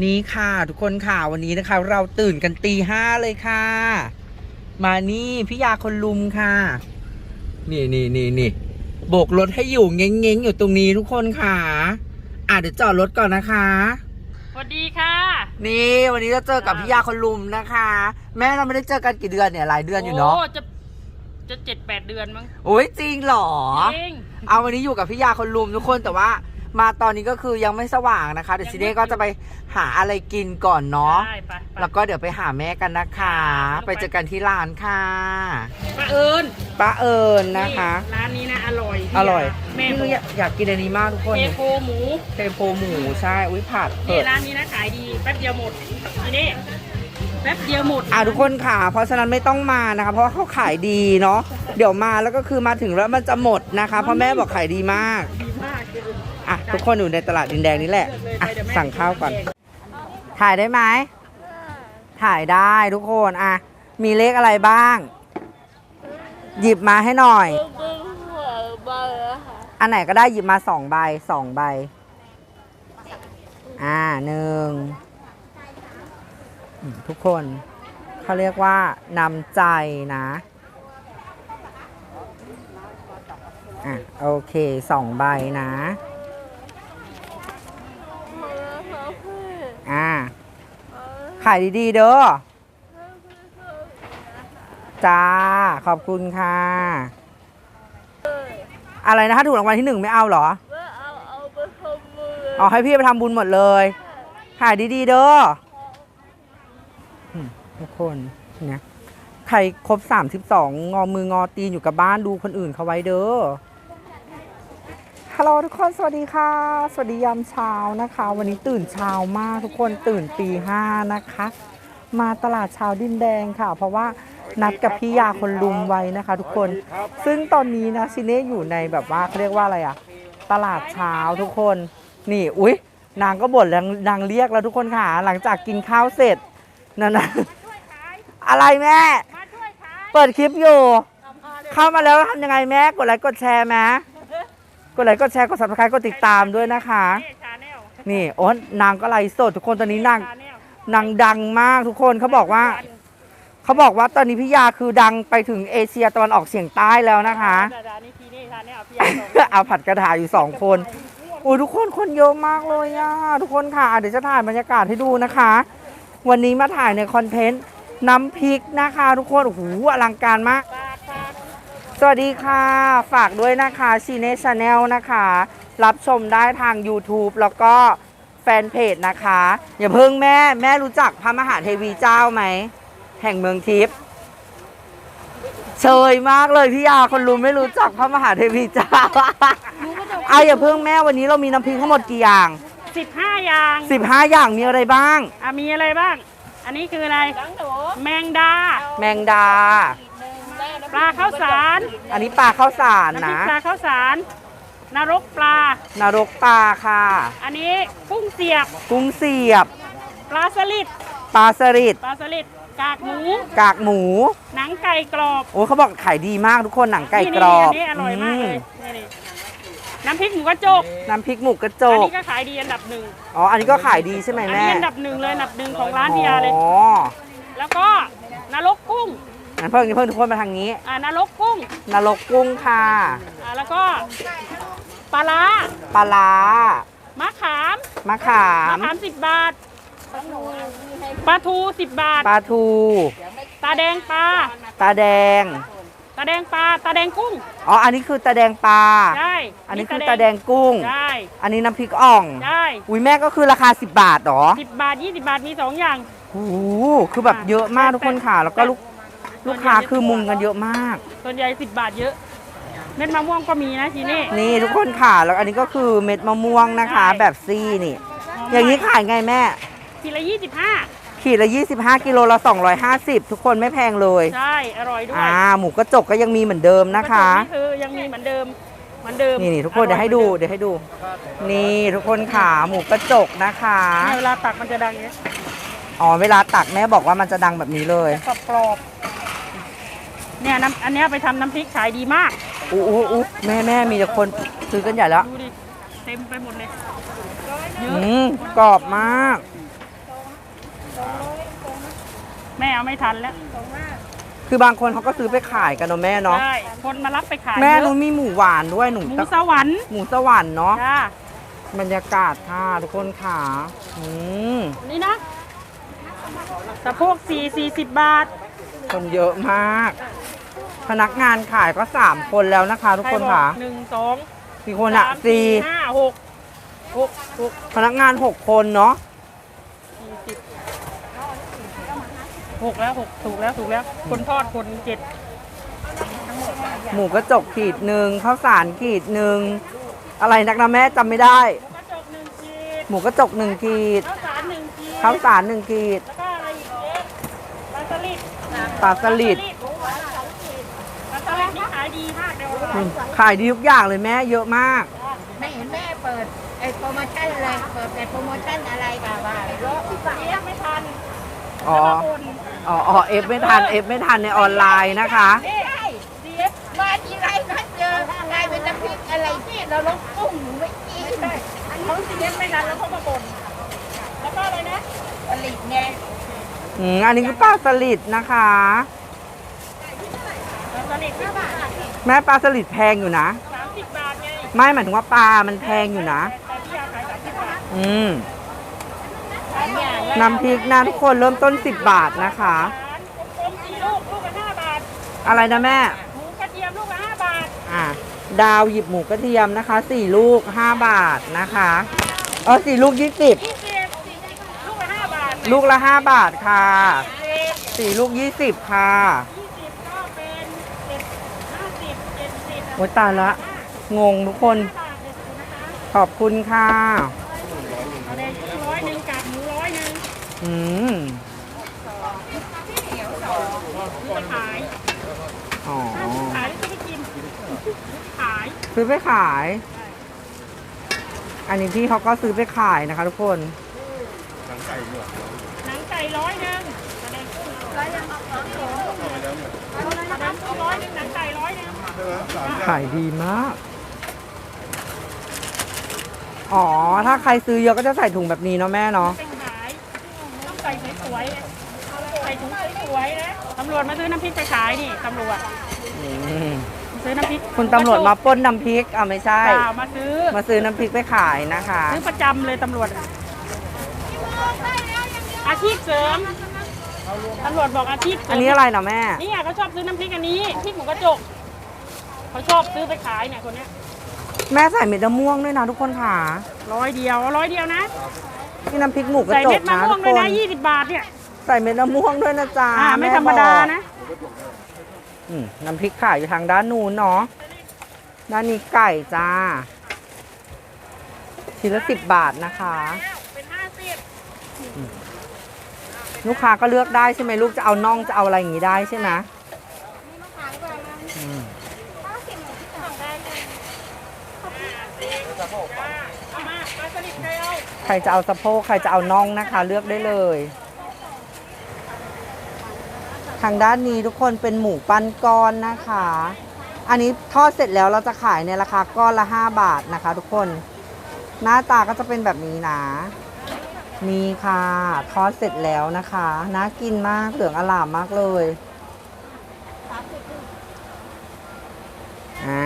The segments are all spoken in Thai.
นี่ค่ะ ทุกคนค่ะวันนี้นะคะ เราตื่นกันตีห้าเลยค่ะ มานี่พี่ยาคนลุมค่ะ นี่นี่นี่นี่โบกรถให้อยู่เง้งเง้งๆอยู่ตรงนี้ทุกคนค่ะ อะเดี๋ยวจอดรถก่อนนะคะสวัสดีค่ะ นี่วันนี้จะเจอกับพี่ยาคนลุมนะคะ แม่เราไม่ได้เจอกันกี่เดือนเนี่ยหลายเดือนอยู่เนาะโจะจะเจ็ดแปดเดือนมั้งโอ้ยจริงเหรอจริงเอาวันนี้อยู่กับพี่ยาคนลุมทุกคนแต่ว่า มาตอนนี้ก็คือยังไม่สว่างนะคะ เดี๋ยวยังซีไม่เน่ก็จะไปหาอะไรกินก่อนเนาะ ได้ไปไปแล้วก็เดี๋ยวไปหาแม่กันนะคะ ไปไปเจอกันที่ร้านค่ะป้าเอิญป้าเอิญนะคะ ร้านนี้นะอร่อยอร่อยแม่นี่บอกอยากอยากกินอันนี้มากทุกคนเทโพหมูเทโพหมูใช่อุ้ยผัดเผ็นี่ด ร้านนี้นะขายดีแป๊บเดียวหมดทีนี้แป๊บเดียวหมดอะทุกคนค่ะ เพราะฉะนั้นไม่ต้องมานะคะ เพราะว่าเขาขายดีเนาะ เดี๋ยวมาแล้วก็คือมาถึงแล้วมันจะหมดนะคะ เพราะแม่บอกขายดีมาก ดีมากเลย อะทุกคนอยู่ในตลาดดินแดงนี่แหละอะสั่งข้าวก่อน ถ่ายได้ไหมถ่ายได้ทุกคนอะมีเลขอะไรบ้าง หยิบมาให้หน่อย อันไหนก็ได้หยิบมาสองใบสองใบ อ่าหนึ่งทุกคนเขาเรียกว่านำใจนะ อะโอเคสองใบนะ อ่าขายดีๆเด้อจ้า ขอบคุณค่ะ อะไรนะคะถูกรางวัลที่หนึ่งไม่เอาเหรอเอาให้พี่ไปทำบุญหมดเลยขายดีๆเด้ออืมทุกคนเนี่ยใครครบ32งอมืองอตีนอยู่กับบ้านดูคนอื่นเขาไว้เด้อ ฮัลโหลทุกคนสวัสดีค่ะ สวัสดียามเช้านะคะ วันนี้ตื่นเช้ามากทุกคนตื่นตีห้านะคะ มาตลาดเช้าดินแดงค่ะ เพราะว่านัดกับพี่ยาคนลุมไว้นะคะ ทุกคน ซึ่งตอนนี้นะชิเน่อยู่ในแบบว่าเขาเรียกว่าอะไรอะตลาดเช้าทุกคน นี่อุ๊ย นางก็บ่นแล้วนางเรียกแล้วทุกคนค่ะ หลังจากกินข้าวเสร็จนั่นนะอะไรแม่มาช่วยขายเปิดคลิปอยู่ เข้ามาแล้วทำยังไงแม่กดไลค์กดแชร์ไหม กดไลค์กดแชร์กด subscribe กดติดตามด้วยนะคะนี่ชาแนลนี่โอ้นางก็ไลฟ์สดทุกคนตอนนี้นางชาแนลนางดังมากทุกคนเขาบอกว่า เขาบอกว่าตอนนี้พี่ยาคือดังไปถึงเอเชียตะวันออกเฉียงใต้แล้วนะคะ ดาดานี่ทีนี่ชาแนลพี่ยาส่งเอาผัดกระถาอยู่สองคนอุ้ยทุกคนคนเยอะมากเลยอะทุกคนค่ะอะเดี๋ยวจะถ่ายบรรยากาศให้ดูนะคะ วันนี้มาถ่ายในคอนเทนต์น้ำพริกนะคะ ทุกคนโอ้โหอลังการมากฝากฝาก สวัสดีค่ะ ฝากด้วยนะคะชีเนชแนลนะคะ รับชมได้ทาง YouTube แล้วก็แฟนเพจนะคะ อย่าเพิ่งแม่แม่รู้จักพระมหาเทวีเจ้าไหม แห่งเมืองทิพย์เชยมากเลยพี่ยาคนรู้ไม่รู้จักพระมหาเทวีเจ้าเอาอย่าเพิ่งแม่วันนี้เรามีน้ำพริกทั้งหมดกี่อย่าง สิบห้าอย่าง 15 อย่างมีอะไรบ้าง อะมีอะไรบ้าง อันนี้คืออะไร แมงดา แมงดา ปลาข้าวสารอันนี้ปลาข้าวสารน้ำพรินะกปลาข้าวสารนรกปลา นรกปลาค่ะ อันนี้กุ้งเสียบกุ้งเสียบ ปลาสลิดปลาสลิดปลาสลิดกากหมูกากหมู หนังไก่กรอบโอ้เขาบอกขายดีมากทุกคนหนังไก่กรอบนี่ๆอันนี้อร่อยมากเลยอืนี่ๆน้ำพริกหมูกระจกน้ำพริกหมูกระจอันกนี้ก็ขายดีอันดับหนึ่งอ๋ออันนี้ก็ขายดีใช่ไหมอันแม่นี้อันดับหนึ่งเลยอันดับหนึ่งของร้านพี่ยาเลย อ๋อแล้วก็นรกกุ้ง งั้นเพิ่งเพิ่งทุกคนมาทางนี้อ่านรกกุ้งนรกกุ้งค่ะอ่าแล้วก็ปลาร้าปลาร้ามะขามมะขามมะขามสิบบาทปลาทูสิบบาท ปลาทู ตาแดงปลาตาแดง ตาแดงปลาตาแดงกุ้งอ๋ออันนี้คือตาแดงปลาได้อันนี้คือตาแดงกุ้งได้อันนี้น้ำพริกอ่องได้อุ้ยแม่ก็คือราคา 10 บาทเหรอสิบบาทยี่สิบบาทมีสองอย่างโอ้โหคือแบบเยอะมากทุกคนค่ะ แล้วก็ลูก ลูกค้าคือมุงกันเยอะมาก ส่วนใหญ่สิบบาทเยอะ เม็ดมะม่วงก็มีนะทีนี่ นี่ทุกคนค่ะแล้วอันนี้ก็คือเม็ดมะม่วงนะคะ ใช่ แบบซี่นี่ อย่างนี้ขายไงแม่ ทีละยี่สิบห้าขีดละ 25 กิโลละ 250 ทุกคนไม่แพงเลย ใช่ อร่อยด้วยอ่า หมูกระจกก็ยังมีเหมือนเดิมนะคะ กรจกนี่คือยังมีเหมือนเดิม เหมือนเดิมนี่นี่ทุกคนเดี๋ยวให้ดู เดี๋ยวให้ดู นี่ทุกคนค่ะหมูกระจกนะคะ เนี่ยเวลาตักมันจะดังอย่างเงี้ยอ๋อเวลาตักแม่บอกว่ามันจะดังแบบนี้เลย กรอบกรอบๆ เนี่ยน้ำอันเนี้ยไปทำน้ำพริกขายดีมาก อู้อู้อู้แม่แม่มีแต่คนซื้อกันใหญ่แล้วดูดิ เต็มไปหมดเลย เยอือะมกรอบมาก แม่เอาไม่ทันแล้วคือบางคนเขาก็ซื้อไปขายกันเนาะแม่เนาะใช่คนมารับไปขายแม่เยหนูอะมีหมูหวานด้วยหนูหมูตะสวรรค์หมูสวรรค์เนาะจ้าบรรยากาศค่ะทุกคนค่ะอืมนี่นะสะโพกสี่สี่สิบบาท คนเยอะมาก พนักงานขายก็สามคนแล้วนะคะ ทุกคนค่ะใรบอกหนึ่งสองกี่คนอะสามสี่ห้าหกหกหกพนักงานหกคนเนาะสี่สิบหกแล้วหกถูกแล้วถูกแล้ว คนทอดคนเจ็ดหมูกระจกขีดหนึ่งข้าวสารขีดหนึ่งอะไรนักนะแม่จำไม่ได้กระจกหนึ่งขีดหมูกระจกหนึ่งขีดข้าวสารหนึ่งขีดข้าวสารหนึ่งขีดแล้วก็อะไรอีกเจ๊ปลาสลิดปลาสลิด ปลาสลิดนี่ขายดีมากเลย อืม ขายดีทุกอย่างเลยแม่เยอะมาก ไม่เห็นแม่เปิดไอ้โปรโมชั่นอะไร เปิดแต่โปรโมชั่นอะไรกันว่าเรียกไม่ทันอ๋อแล้วมาบ่นอ๋ออ๋อเอฟไม่ทัน เอฟไม่ทันในออนไลน์นะคะ นี่เสียมาทีไรก็เจอกลายเป็นน้ำพริกอะไรที่เราลงกุ้งหนูไม่กินเขาเสียไม่ทันแล้วเขามาบ่นแล้วก็อะไรนะผลิตไงอืมอันนี้คือปลาสลิดนะคะปลาสลิดห้าบาท แม่ปลาสลิดแพงอยู่นะ สามสิบบาทไงไม่หมายถึงว่าปลามันแพงอยู่นะ แต่ที่ยาขายสามสิบบาทอืมขายอย่างละน้ำพริกนะทุกคนเริ่มต้น 10 บาทนะคะกลมๆสี่ลูกลูกละห้าบาทอะไรนะแม่ หมูกระเทียมลูกละห้าบาทอะ ดาวหยิบหมูกระเทียมนะคะสี่ลูก 5 บาทนะคะเออสี่ลูก 20 ยี่สิบลูกละห้าบาทลูกละ 5 บาทค่ะสิบสี่ลูก 20 ค่ะ ยี่สิบก็เป็นเจ็ดห้าสิบเจ็ดสิบ โอ้ยตายละ งงทุกคนบาทเลยนะคะขอบคุณค่ะเอาแดงครึ่งร้อยหนึ่งกากหมูร้อยหนึ่งอืมซื้อไปขายอ๋อขายแล้วจะไปกินขายซื้อไปขาย อันนี้พี่เขาก็ซื้อไปขายนะคะ ทุกคนหนังไก่ร้อยหนึ่งแสดงครึ่งร้อยหนึ่งแสดงครึ่งร้อยหนึ่งหนังไก่ร้อยหนึ่ง ขายดีมาก อ๋อ ถ้าใครซื้อเยอะก็จะใส่ถุงแบบนี้เนาะแม่เนาะเป็นขายต้องใส่สวยๆใส่ถุงสวยๆนะตำรวจมาซื้อน้ำพริกไปขายนี่ตำรวจอืมซื้อน้ำพริกคุณตำรวจมาปล้นน้ำพริกอะไม่ใช่ เปล่ามาซื้อ มาซื้อน้ำพริกไปขายนะคะ ซื้อประจำเลยตำรวจอาชีพเสริมตำรวจบอกอาชีพเสริมอันนี้อะไรนะแม่นี่ไงเขาชอบซื้อน้ำพริกอันนี้พริกหมูกระจก เขาชอบซื้อไปขายเนี่ยคนเนี้ยแม่ใส่เม็ดมะม่วงด้วยนะทุกคนค่ะ ร้อยเดียวร้อยเดียวนะ นี่น้ำพริกหมูกระใส่จเม็กดมะนะม่วทุงกด้วยคนนะยี่สิบบาทเนี่ยใส่เม็ดมะม่วงด้วยนะจ๊ะอ่าไม่ธรรมดาบอกนะอืมน้ำพริกขายอยู่ทางด้านนู้นเนาะด้านนี้ไก่จ้าชิ้นละสิบบาทนะคะ เป็นห้าสิบลูกค้าก็เลือกได้ใช่ไหมลูกจะเอาน่องจะเอาอะไรอย่างนี้ได้ใช่ไหมอืม เอามาปลาสลิด ใครจะเอาสะโพกใครจะเอาน่องนะคะ เลือกได้เลย ทางด้านนี้ทุกคนเป็นหมูปั้นก้อนนะคะ อันนี้ทอดเสร็จแล้วเราจะขายในราคาก้อนละ 5 บาทนะคะ ทุกคน หน้าตาก็จะเป็นแบบนี้นะนี่ค่ะ ทอดเสร็จแล้วนะคะน่ากินมากเหลืองอลามมากเลยอ่า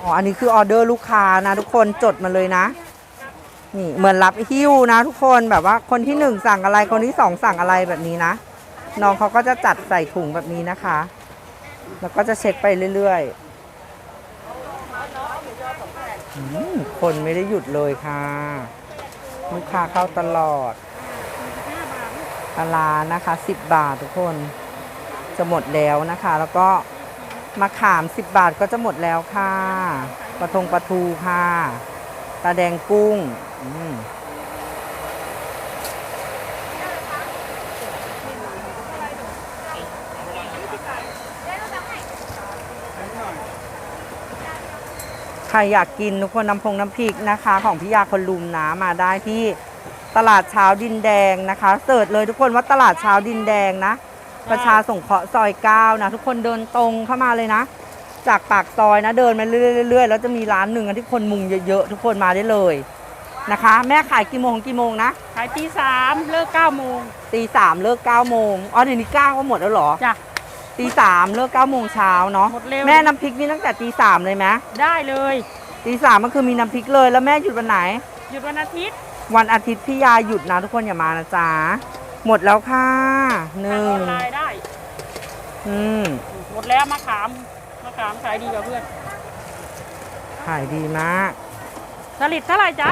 อ๋ออันนี้คือออเดอร์ลูกค้านะทุกคนจดมาเลยนะ นี่เหมือนรับหิ้วนะทุกคนแบบว่าคนที่หนึ่งสั่งอะไรคนที่สองสั่งอะไรแบบนี้นะ น้องเขาก็จะจัดใส่ถุงแบบนี้นะคะ แล้วก็จะเช็คไปเรื่อยๆคนไม่ได้หยุดเลยค่ะ ลูกค้าเข้าตลอดปลาร้านะคะ 10 บาททุกคนจะหมดแล้วนะคะ แล้วก็มะขาม 10 บาทก็จะหมดแล้วค่ะปลาทงปลาทูค่ะตาแดงกุ้ง ใครอยากกินทุกคนน้ำพงน้ำพริกนะคะ ของพี่ยาคนลุมนะมาได้ที่ตลาดเช้าดินแดงนะคะเสิร์ชเลยทุกคนว่าตลาดเช้าดินแดงนะ ประชาสงเคราะห์ซอยเก้านะทุกคนเดินตรงเข้ามาเลยนะ จากปากซอยนะเดินมาเรื่อยๆเรื่อยแล้วจะมีร้านหนึ่งที่คนมุงเยอะๆทุกคนมาได้เลย นะคะ แม่ขายกี่โมงถึงกี่โมงนะขายตีสามเลิกเก้าโมงตีสามเลิกเก้าโมงอ๋อเดี๋ยวนี้เก้าก็หมดแล้วเหรอจ้ะ ตีสามเลิกเก้าโมงเช้าเนาะหมดเร็ว แม่น้ำพริกนี่ตั้งแต่ตีสามเลยไหมได้เลย ตีสามก็คือมีน้ำพริกเลยแล้วแม่หยุดวันไหน หยุดวันอาทิตย์วันอาทิตย์พี่ยาหยุดนะทุกคนอย่ามานะจ๊ะหมดแล้วค่ะหทางนึ่องอนไลน์ได้ อืมหมดแล้วมะขามมะขามขายดีกว่าเพื่อนขายดีมาก สลิดเท่าไหร่จ๊ะ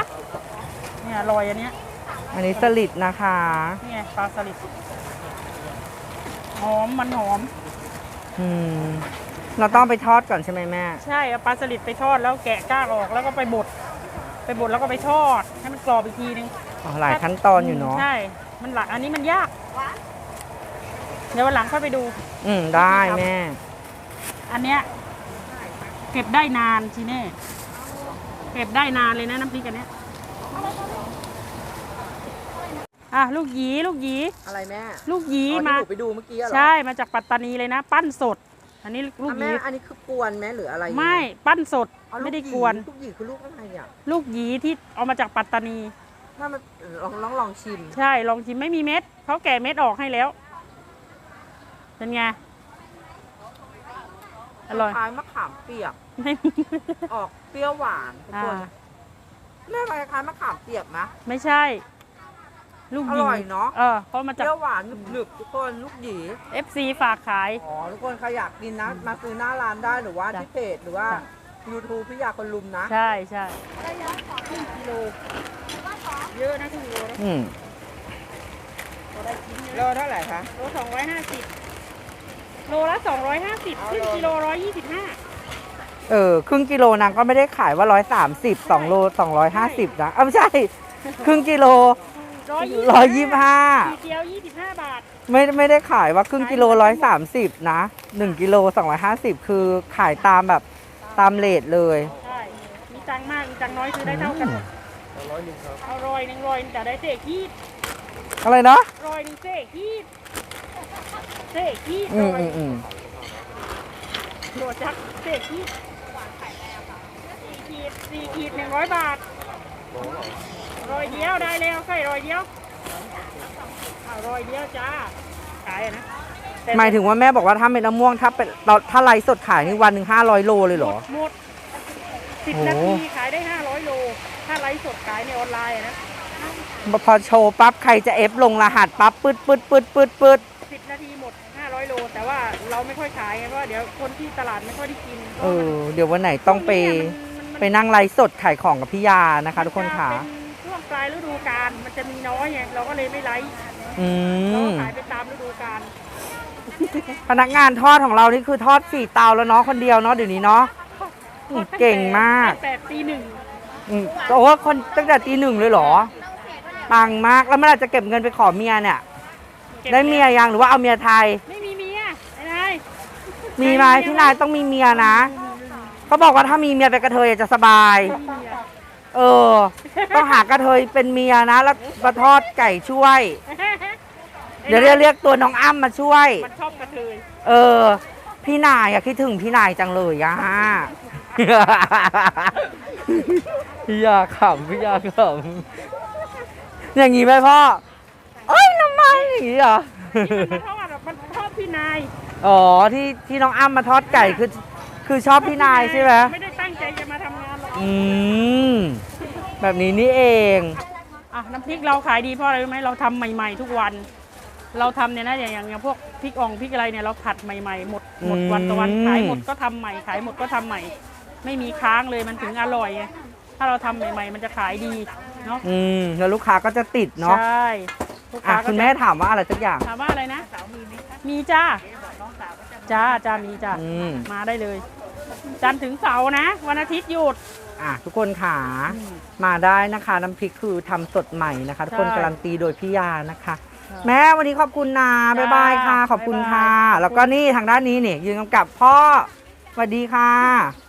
เนี่ยลอยอันเนี้ยอันนี้สลิดนะคะ นี่ไงปลาสลิดหอมมันหอม อืม เราต้องไปทอดก่อนใช่ไหมแม่ ใช่เอาปลาสลิดไปทอดแล้วแกะก้างออกแล้วก็ไปบดไปบดแล้วก็ไปทอด ให้มันกรอบอีกทีนึงอ๋อหลายขั้นตอนอยู่เนาะ ใช่ มันหลักอันนี้มันยาก เดี๋ยววันหลังค่อยไปดู อืม ได้แม่ อันเนี้ยเก็บได้นานทีแน่ เก็บได้นานเลยนะน้ำพริกอันเนี้ยอะลูกหยีลูกหยีอะไรแม่ลูกหยีอ๋อที่มา หนูไปดูเมื่อกี้เหรอใช่มาจากปัตตานีเลยนะ ปั้นสด อันนี้ลูกอะหแม่ยีอันนี้คือกวนไหมหรืออะไรไม่ปั้นสดอ๋อลูไม่ได้หยีกวน ลูกหยีคือลูกอะไรอะลูกหยีที่เอามาจากปัตตานี ถ้ามันลองลองลองชิม ใช่ลองชิมไม่มีเม็ดเขาแก่เม็ดออกให้แล้ว เป็นไง อร่อย คล้ายมะขามเปียก ไม่ออกเปรี้ยวหวานทุกอ่าคนแม่มันคล้ายๆมะขามเปียกไหมไม่ใช่ ลูกหอยีร่อยเนอะ เออเขามาเปจาก รี้ยวหวานหนึบๆทุกคนลูกหยี FC ฝากขาย อ๋อ ทุกคนใครอยากกินนะ มาซื้อหน้าร้านได้หรือว่าจ้ะที่เพจหรือว่า จ้ะ YouTube พี่ยาคนลุมนะ ใช่ใช่กิโลเยอะนะครึ่งโลนะอืมได้กินเยโลอะเท่าไหร่คะโลสองร้อยห้าสิบ โลละสองร้อยห้าสิบครึ่งกิโลร้อยยี่สิบห้าเออครึ่งกิโลนางก็ไม่ได้ขายว่าร้อยสามสิบสองโลสองร้อยห้าสิบนะเอ้าไม่ใช่ ครึ่งกิโลร้อยร้อยยี่สิบห้าขีดเดียวยี่สิบห้าบาท ไม่ไม่ได้ขายว่าครึ่งกิโลร้อยสามสิบนะหนึ่งกิโลสองร้อยห้าสิบคือขายตามแบบตามเลทเลยใช่มีตังค์มากมีตังค์น้อยซื้อได้เท่ากันหมดเอาร้อยหนึ่งร้อยหนึ่งแต่ได้เศษขีดอะไรนะร้อยหนึ่งเศษขีด เศษขีดอืมร้อยอืมอืมโหลดจักเศษขีดสี่ขีดสี่ขีดหนึ่งร้อยบาทร้อยเดียวได้แล้วใส่ร้อยเดียวเอาร้อยเดียวจ้าขายอะนะแต่หมายถึงว่าแม่บอกว่าถ้าเม็ดมะม่วงถ้าเป็นตอนถ้าไลฟ์สดขายนี่วันหนึ่งห้าร้อยโลเลยเหรอ หมดสิบโอ้ นาทีขายได้ห้าร้อยโล ถ้าไลฟ์สดขายในออนไลน์อะนะพอโชว์ปั๊บใครจะเอฟลงรหัสปั๊บปืดปืดปืดปืดปืด ร้อยโล แต่ว่าเราไม่ค่อยขายไงเพราะว่าเดี๋ยวคนที่ตลาดไม่ค่อยได้กินเออ เดี๋ยววันไหนต้องไปไปนั่งไลฟ์สดขายของกับพี่ยานะคะ ทุกคนค่ะ เป็นช่วงปลายฤดูกาลมันจะมีน้อยไงเราก็เลยไม่ไลฟ์อืเราก็มขายไปตามฤดูกาลพนักงานทอดของเรานี่คือทอดสี่เตาแล้วเนาะคนเดียวเนาะเดี๋ยวนี้เนาะ อืมเก่งมาก ตั้งแต่ตีหนึ่งอืมโอ้โหคนตั้งแต่ตีหนึ่งเลยเหรอ ปังมากแล้วเมื่อไหร่จะเก็บเงินไปขอเมียเนี่ย ก็บได้เมียยังหรือว่าเอาเมียไทย ไม่มีเมียไอ้นาย มีไหมพี่นายต้องมีเมียนะเขาบอกว่าถ้ามีเมียเป็นกระเทยจะสบายไม่มีเมียเออ ต้องหากระเทยเป็นเมียนะ แล้วมาทอดไก่ช่วย เดี๋ยวเรียกเรียกตัวน้องอ้ำมาช่วย มันชอบกระเทย เออ พี่นายอะคิดถึงพี่นายจังเลยอะพี่ยาขำพี่ยาขำอย่างงี้ไหมพ่อ เอ้ยน้ำมันอย่างงี้เหรอมันชอบแบบมันชอบพี่นาย อ๋อที่ที่น้องอ้ำมาทอดไก่คือคือชอบพี่นายใช่ไหมไม่ได้ตั้งใจจะมาทำงานหรอกอืมแบบนี้นี่เองอะน้ำพริกเราขายดีเพราะอะไรรู้ไหมเราทำใหม่ ๆ ทุกวัน เราทำเนี่ยนะอย่างอย่างอย่างพวกพริกอ่องพริกอะไรเนี่ยเราผัดใหม่ๆหมดหมดวันต่อวันอืมขายหมดก็ทำใหม่ขายหมดก็ทำใหม่ ไม่มีค้างเลยมันถึงอร่อยไงถ้าเราทำใหม่ๆ มันจะขายดีเนาะอืมแล้วลูกค้าก็จะติดเนาะใช่ลูกอะค้าก็คุณจะแม่ถามว่าอะไรสักอย่างถามว่าอะไรนะมีจ้า จ้าจ้ามีจ้าอืมมาได้เลย จันทร์ถึงเสาร์นะ วันอาทิตย์หยุด อะทุกคนขามาได้นะคะ น้ำพริกคือทำสดใหม่นะคะ ทุกคนใช่การันตีโดยพี่ยานะคะใช่แม่วันนี้ขอบคุณนะจ้าบ๊ายบายค่ะ ขอบคุณค่ะบ๊ายบายแล้วก็นี่ทางด้านนี้นี่ยืนกำกับพ่อสวัสดีค่ะ